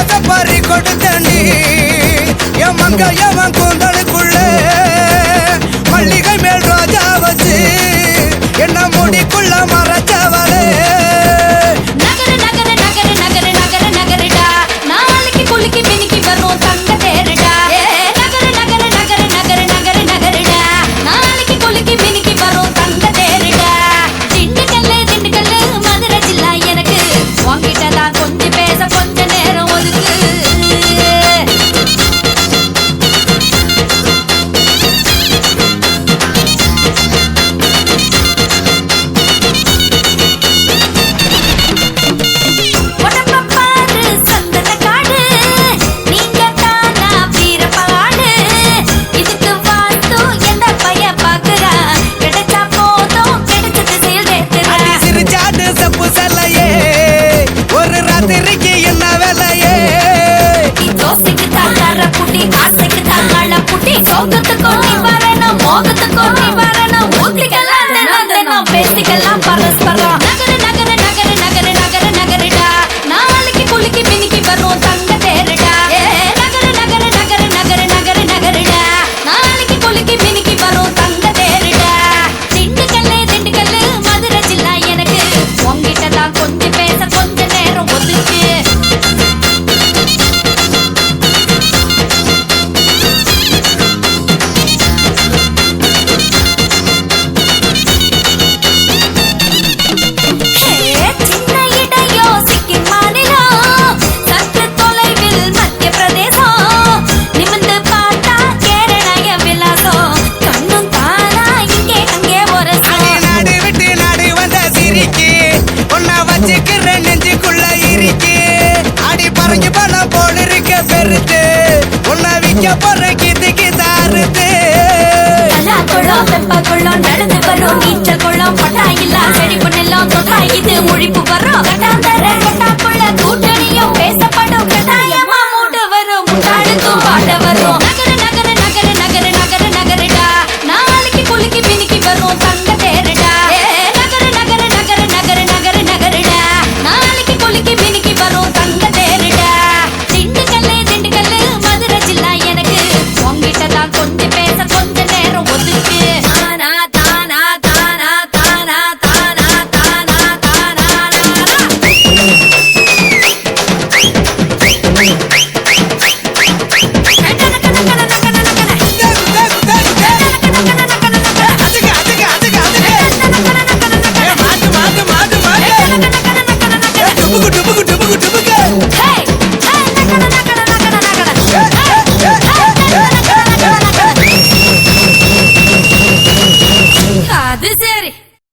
உலகத்தை பறி கொடுத்த நீ. என் மங்க எவன் கூந்தல் body, I say. வச்சுக்கிற நெஞ்சுக்குள்ள இருக்கு. அடி பறஞ்சு பண்ண போல் இருக்க பெருத்து உன்னை விற்க போற கிதுக்கு தாருது நடந்து வரும் நீச்சல் குளம் பட்டாயில்லா செடி பொண்ணெல்லாம் தொகா இது மொழி